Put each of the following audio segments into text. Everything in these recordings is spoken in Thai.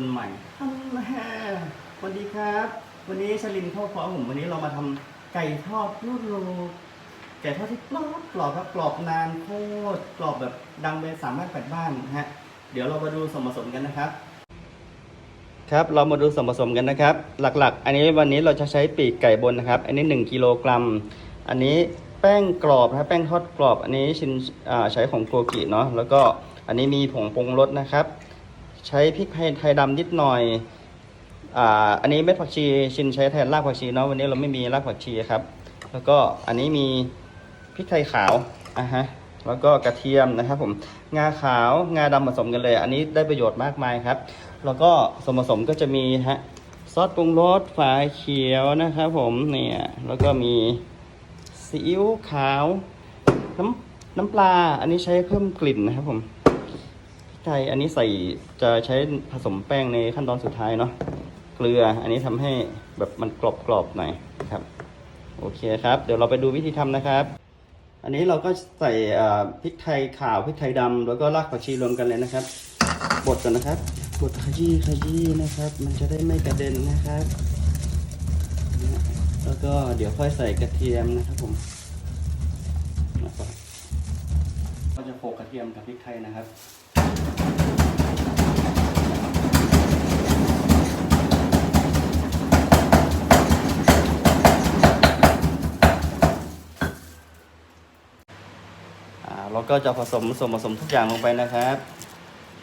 มีคนใหม่ฮัลโหลสวัสดีครับ วันนี้ชลินเข้าพร้อมผมวันนี้เรามาทำไก่ทอดลูกโลไก่ทอดที่กรอบกรอบครับกรอบนานโคตรกรอบแบบดังไปสามารถแปดบ้านนะฮะ เดี๋ยวเรามาดูส่วนผสมกันนะครับ ครับเรามาดูส่วนผสมกันนะครับ หลักๆ อันนี้วันนี้เราจะใช้ปีกไก่บนนะครับ อันนี้ 1กิโลกรัม อันนี้แป้งกรอบนะครับแป้งทอดกรอบ อันนี้ชินอ่าใช้ของโกกิเนาะแล้วก็อันนี้มีผงปรุงรสนะครับ ใช้พริกไทยดำนิดหน่อยอ่าอันนี้เม็ดผักชีชินใช้แทนรากผักชีเนาะวันนี้เราไม่มีรากผักชีครับ แล้วก็อันนี้มีพริกไทยขาวอะฮะแล้วก็กระเทียมนะครับผมงาขาวงาดำผสมกันเลย อันนี้ได้ประโยชน์มากมายครับ แล้วก็ส่วนผสมก็จะมีฮะซอสปรุงรสฝาเขียวนะครับผมเนี่ยแล้วก็มีซีอิ๊วขาวน้ำน้ำปลา อันนี้ใช้เพิ่มกลิ่นนะครับผม พริกไทยอันนี้ใส่จะใช้ผสมแป้งในขั้นตอนสุดท้ายเนาะ เกลือ อันนี้ทำให้แบบมันกรอบๆหน่อยครับ โอเคครับ เดี๋ยวเราไปดูวิธีทำนะครับ อันนี้เราก็ใส่อ่าพริกไทยขาว พริกไทยดำแล้วก็รากผักชีรวมกันเลยนะครับ บดก่อนนะครับ บดขยี้ขยี้นะครับ มันจะได้ไม่กระเด็นนะครับนะแล้วก็เดี๋ยวค่อยใส่กระเทียมนะครับผมนะครับก็จะโขลกกระเทียมกับพริกไทยนะครับ เราก็จะผสมส่วนผสมทุกอย่างลงไปนะครับ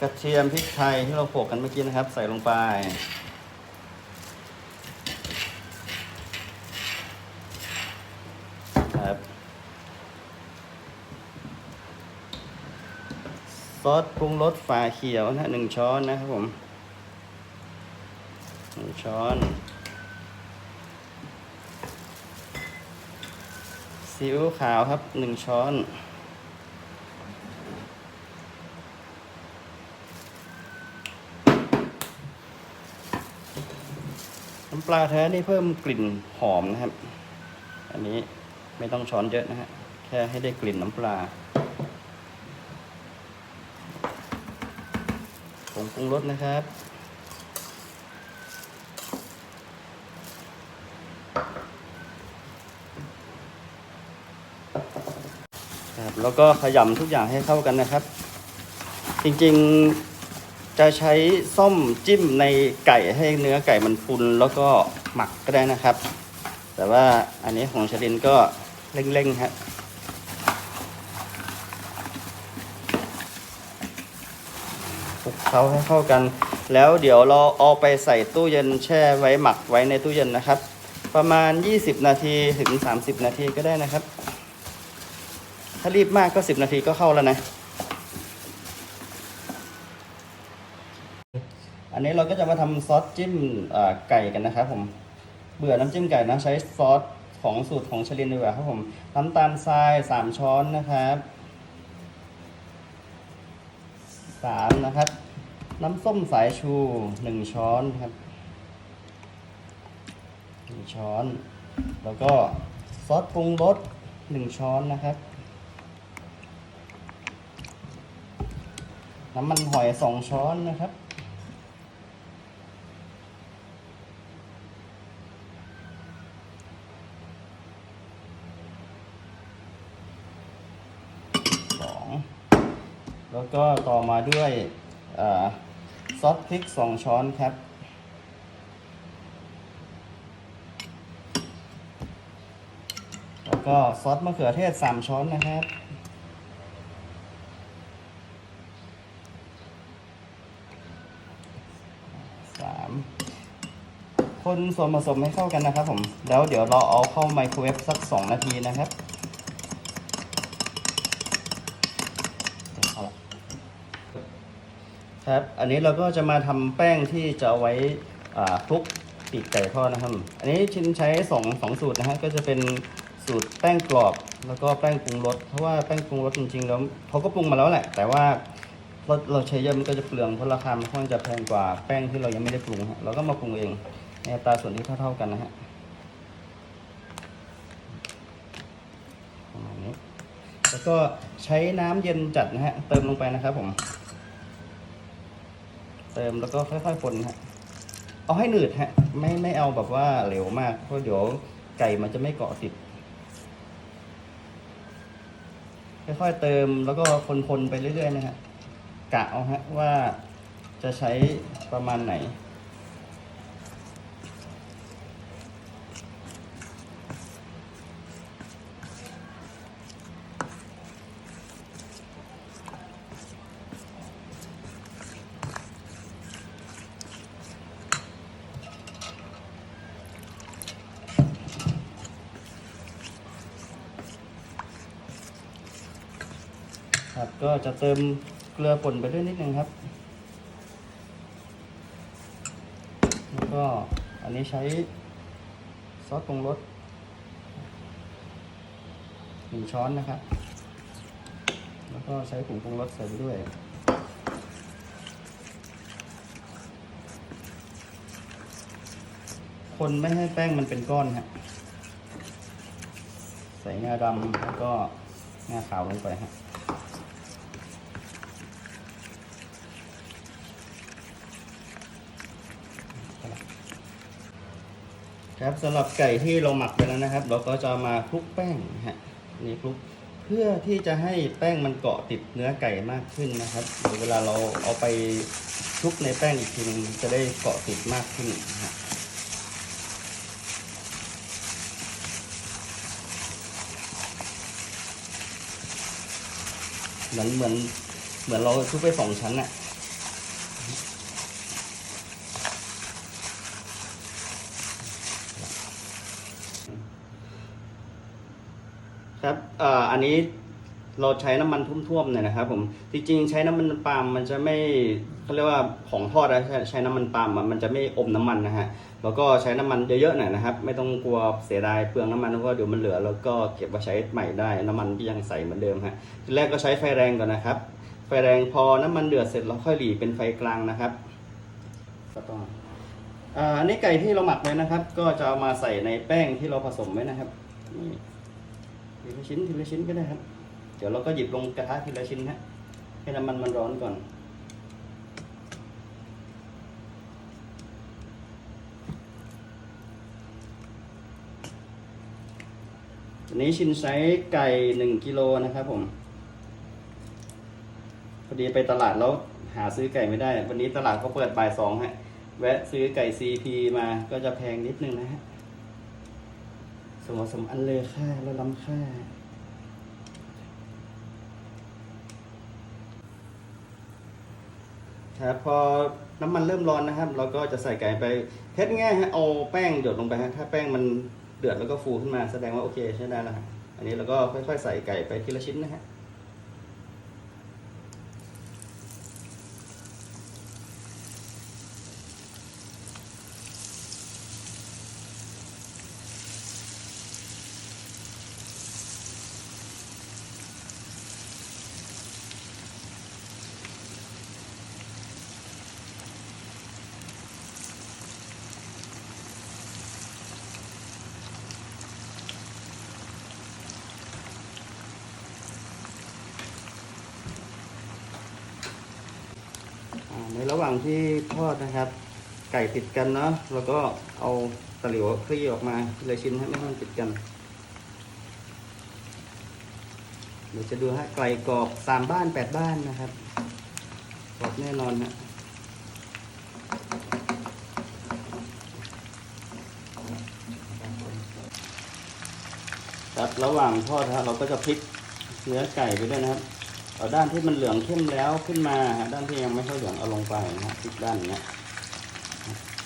กระเทียมพริกไทยที่เราโขลกกันเมื่อกี้นะครับ ใส่ลงไป ครับซอสปรุงรสฝาเขียวนะหนึ่งช้อนนะครับผมหนึ่งช้อนซีอิ๊วขาวครับหนึ่งช้อน น้ำปลาแท้นี่เพิ่มกลิ่นหอมนะครับ อันนี้ไม่ต้องช้อนเยอะนะฮะ แค่ให้ได้กลิ่นน้ำปลาผงปรุงรสนะครับครับ แล้วก็ขยำทุกอย่างให้เข้ากันนะครับ จริงๆ จะใช้ส้มจิ้มในไก่ให้เนื้อไก่มันพุนแล้วก็หมักก็ได้นะครับ แต่ว่าอันนี้ของชลินก็เร่งๆครับคลุกเคล้าให้เข้ากัน แล้วเดี๋ยวเราเอาไปใส่ตู้เย็นแช่ไว้หมักไว้ในตู้เย็นนะครับ ประมาณ 20 นาทีถึง 30 นาทีก็ได้นะครับ ถ้ารีบมากก็ 10 นาทีก็เข้าแล้วนะ อันนี้เราก็จะมาทำซอสจิ้มไก่กันนะครับผมเบื่อน้ำจิ้มไก่นะใช้ซอสของสูตรของชลินดีกว่าครับผมน้ำตาลทรายสามช้อนนะครับสามนะครับ น้ำส้มสายชูหนึ่งช้อนครับหนึ่งช้อน แล้วก็ซอสปรุงรสหนึ่งช้อนนะครับ น้ำมันหอยสองช้อนนะครับ แล้วก็ต่อมาด้วยซอสพริกสองช้อนครับ แล้วก็ซอสมะเขือเทศสามช้อนนะครับสามคนส่วนผสมให้เข้ากันนะครับผม แล้วเดี๋ยวเราเอาเข้าไมโครเวฟสักสองนาทีนะครับ ครับ อันนี้เราก็จะมาทำแป้งที่จะเอาไว้อ่าคลุกปีกไก่ทอดนะครับ อันนี้ชินใช้สองสองสูตรนะฮะ ก็จะเป็นสูตรแป้งกรอบ แล้วก็แป้งปรุงรส เพราะว่าแป้งปรุงรสจริงๆแล้วเขาก็ปรุงมาแล้วแหละ แต่ว่าเราเราใช้เยอะมันก็จะเปลืองเพราะราคามันค่อนข้างจะแพงกว่าแป้งที่เรายังไม่ได้ปรุงฮะ เราก็มาปรุงเองในอัตราส่วนที่เท่าๆกันนะฮะแล้วก็ใช้น้ำเย็นจัดนะฮะ เติมลงไปนะครับผม ติมแล้วก็ค่อยๆคนฮะเอาให้หนืดฮะ ไม่ไม่เอาแบบว่าเหลวมากเพราะเดี๋ยวไก่มันจะไม่เกาะติด ค่อยๆเติมแล้วก็คนๆไปเรื่อยๆนะฮะกะเอาฮะว่าจะใช้ประมาณไหน ครับ ก็จะเติมเกลือป่นไปด้วยนิดนึงครับ แล้วก็อันนี้ใช้ซอสปรุงรสหนึ่งช้อนนะครับ แล้วก็ใช้ผงปรุงรสใส่ไปด้วยคนไม่ให้แป้งมันเป็นก้อนฮะ ใส่งาดำแล้วก็งาขาวลงไปฮะ ครับสำหรับไก่ที่เราหมักไปแล้วนะครับ เราก็จะมาคลุกแป้งฮะนี่คลุกเพื่อที่จะให้แป้งมันเกาะติดเนื้อไก่มากขึ้นนะครับเดี๋ยวเวลาเราเอาไปคลุกในแป้งอีกทีนึงจะได้เกาะติดมากขึ้นฮะเหมือนเหมือนเหมือนเราคลุกไปสองชั้นอะ ครับ เอ่ออันนี้เราใช้น้ำมันท่วมๆเนี่ยนะครับผมจริงๆ ใช้น้ำมันปาล์มมันจะไม่เขาเรียกว่าของทอดนะใช้ใช้น้ำมันปาล์มอะมันจะไม่อมน้ำมันนะฮะแล้วก็ใช้น้ำมันเยอะๆหน่อยนะครับ ไม่ต้องกลัวเสียดายเปลืองน้ำมันเพราะว่าเดี๋ยวมันเหลือแล้วก็เก็บมาใช้ใหม่ได้น้ำมันก็ยังใสเหมือนเดิมฮะทีแรกก็ใช้ไฟแรงก่อนนะครับ ไฟแรงพอน้ำมันเดือดเสร็จเราค่อยหลีเป็นไฟกลางนะครับก็ต้องอ่าอันนี้ไก่ที่เราหมักไว้นะครับ ก็จะเอามาใส่ในแป้งที่เราผสมไว้นะครับนี่ ทีละชิ้นทีละชิ้นก็ได้ครับ เดี๋ยวเราก็หยิบลงกระทะทีละชิ้นฮะให้น้ำมันมันร้อนก่อน อันนี้ชิ้นไซส์ไก่หนึ่งกิโลนะครับผม พอดีไปตลาดแล้วหาซื้อไก่ไม่ได้ วันนี้ตลาดเขาเปิดบ่ายสองฮะ แวะซื้อไก่ CP มาก็จะแพงนิดนึงนะฮะ สมสมอันเลยค่าแล้วล้ำค่า ครับพอน้ำมันเริ่มร้อนนะครับ เราก็จะใส่ไก่ไปเทสง่ายฮะเอาแป้งหยดลงไปฮะถ้าแป้งมันเดือดแล้วก็ฟูขึ้นมาแสดงว่าโอเคใช้ได้แล้วฮะอันนี้เราก็ค่อยๆใส่ไก่ไปทีละชิ้นนะฮะ ว่างที่ทอดนะครับ ไก่ติดกันเนาะแล้วก็เอาตะหลิวคลี่ออกมาทีละชิ้นให้ไม่ให้มันติดกันเดี๋ยวจะดูฮะไก่กรอบสามบ้านแปดบ้านนะครับกรอบแน่นอนฮะครับระหว่างทอดฮะเราก็จะพลิกเนื้อไก่ไปด้วยนะครับ เอาด้านที่มันเหลืองเข้มแล้วขึ้นมาด้านที่ยังไม่ค่อยเหลืองเอาลงไปนะฮะอีกด้านเนี้ย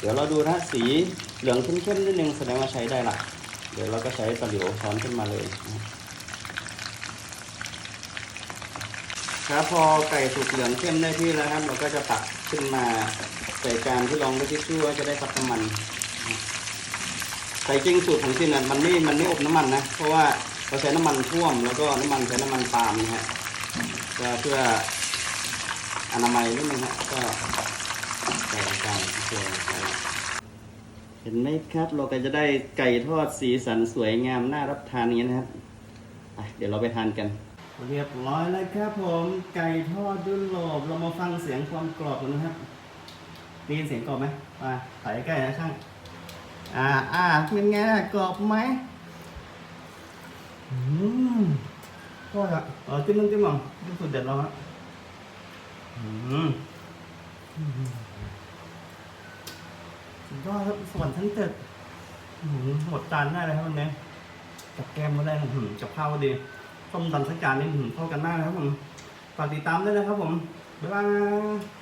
เดี๋ยวเราดูนะสีเหลืองเข้มๆนิดนึงแสดงว่าใช้ได้ละเดี๋ยวเราก็ใช้ตะหลิวช้อนขึ้นมาเลยนะครับพอไก่สุกเหลืองเข้มได้ที่แล้วครับ เราก็จะตักขึ้นมาใส่จานที่รองด้วยทิชชู่วจะได้ซับน้ำมันแต่จริงสูตรของจินน่ะมันไม่มันไม่อบน้ำมันนะเพราะว่าเราใช้น้ำมันท่วมแล้วก็น้ำมันใช้น้ำมันปาล์มนะฮะ ก็เพื่ออนามัยนิดนึงฮะก็ใส่ลงไปเพื่อเห็นไหมครับเราก็จะได้ไก่ทอดสีสันสวยงามน่ารับทานอย่างนี้นะครับเดี๋ยวเราไปทานกัน เรียบร้อยแล้วครับผมไก่ทอดดุนโลบเรามาฟังเสียงความกรอบกันนะครับได้ยินเสียงกรอบไหมมาถ่ายใกล้นะช่างอ่าอ่าเป็นไงล่ะกรอบไหมอืม ก็ละเออจิ้มน้ำจิ้มก่อนจิ้มสูตรเด็ดเราฮะอืมอืมสุดยอดครับสวรรค์ชั้นเจ็ดอืมหมดจานได้เลยครับวันนี้กับแกมก็ได้นะอืมกับข้าวก็ดีต้มตำสักจานนี่อืมเข้ากันมากนะครับผมฝากติดตามด้วยนะครับผมบ๊ายบาย